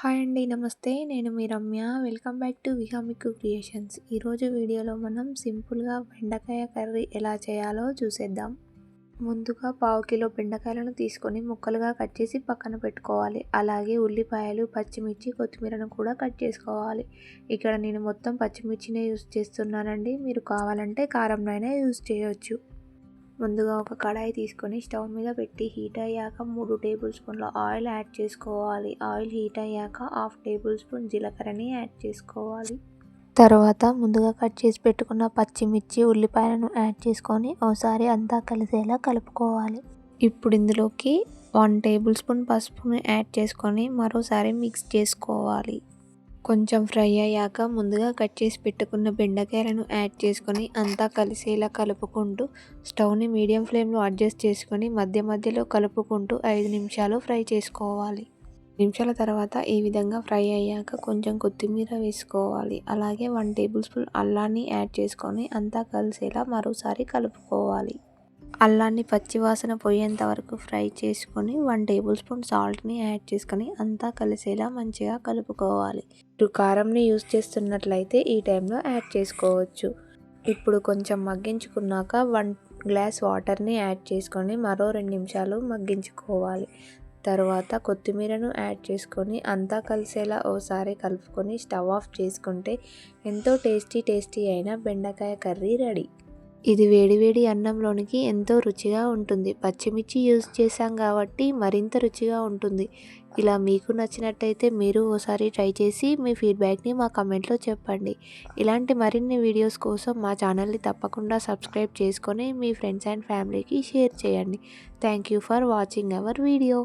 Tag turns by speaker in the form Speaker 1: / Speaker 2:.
Speaker 1: Hi అండి నమస్తే. నేను మీ రమ్య. వెల్కమ్ బ్యాక్ టు విహామికు క్రియేషన్స్. ఈరోజు వీడియోలో మనం సింపుల్గా బెండకాయ కర్రీ ఎలా చేయాలో చూసేద్దాం. ముందుగా పావు కిలో బెండకాయలను తీసుకొని ముక్కలుగా కట్ చేసి పక్కన పెట్టుకోవాలి. అలాగే ఉల్లిపాయలు పచ్చిమిర్చి కొత్తిమీరను కూడా కట్ చేసుకోవాలి. ఇక్కడ నేను మొత్తం పచ్చిమిర్చినే యూస్ చేస్తున్నానండి. మీరు కావాలంటే కారంనైనా యూస్ చేయొచ్చు. ముందుగా ఒక కడాయి తీసుకొని స్టవ్ మీద పెట్టి హీట్ అయ్యాక మూడు టేబుల్ స్పూన్ల ఆయిల్ యాడ్ చేసుకోవాలి. ఆయిల్ హీట్ అయ్యాక హాఫ్ టేబుల్ స్పూన్ జీలకర్రని యాడ్ చేసుకోవాలి. తర్వాత ముందుగా కట్ చేసి పెట్టుకున్న పచ్చిమిర్చి ఉల్లిపాయలను యాడ్ చేసుకొని ఒకసారి అంతా కలిసేలా కలుపుకోవాలి. ఇప్పుడు ఇందులోకి వన్ టేబుల్ స్పూన్ పసుపుని యాడ్ చేసుకొని మరోసారి మిక్స్ చేసుకోవాలి. కొంచెం ఫ్రై అయ్యాక ముందుగా కట్ చేసి పెట్టుకున్న బెండకాయలను యాడ్ చేసుకొని అంతా కలిసేలా కలుపుకుంటూ స్టవ్ని మీడియం ఫ్లేమ్లో అడ్జస్ట్ చేసుకొని మధ్య మధ్యలో కలుపుకుంటూ ఐదు నిమిషాలు ఫ్రై చేసుకోవాలి. నిమిషాల తర్వాత ఈ విధంగా ఫ్రై అయ్యాక కొంచెం కొత్తిమీర వేసుకోవాలి. అలాగే వన్ టేబుల్ స్పూన్ అల్లాన్ని యాడ్ చేసుకొని అంతా కలిసేలా మరోసారి కలుపుకోవాలి. అల్లాన్ని పచ్చివాసన పోయేంత వరకు ఫ్రై చేసుకొని వన్ టేబుల్ స్పూన్ సాల్ట్ని యాడ్ చేసుకొని అంతా కలిసేలా మంచిగా కలుపుకోవాలి. కారంని యూస్ చేస్తున్నట్లయితే ఈ టైంలో యాడ్ చేసుకోవచ్చు. ఇప్పుడు కొంచెం మగ్గించుకున్నాక వన్ గ్లాస్ వాటర్ని యాడ్ చేసుకొని మరో రెండు నిమిషాలు మగ్గించుకోవాలి. తర్వాత కొత్తిమీరను యాడ్ చేసుకొని అంతా కలిసేలా ఓసారి కలుపుకొని స్టవ్ ఆఫ్ చేసుకుంటే ఎంతో టేస్టీ టేస్టీ అయిన బెండకాయ కర్రీ రెడీ. ఇది వేడివేడి అన్నంలోనికి ఎంతో రుచిగా ఉంటుంది. పచ్చిమిర్చి యూజ్ చేశాం కాబట్టి మరింత రుచిగా ఉంటుంది. ఇలా మీకు నచ్చినట్టయితే మీరు ఓసారి ట్రై చేసి మీ ఫీడ్బ్యాక్ని మా కమెంట్లో చెప్పండి. ఇలాంటి మరిన్ని వీడియోస్ కోసం మా ఛానల్ని తప్పకుండా సబ్స్క్రైబ్ చేసుకొని మీ ఫ్రెండ్స్ అండ్ ఫ్యామిలీకి షేర్ చేయండి. Thank you for watching our video.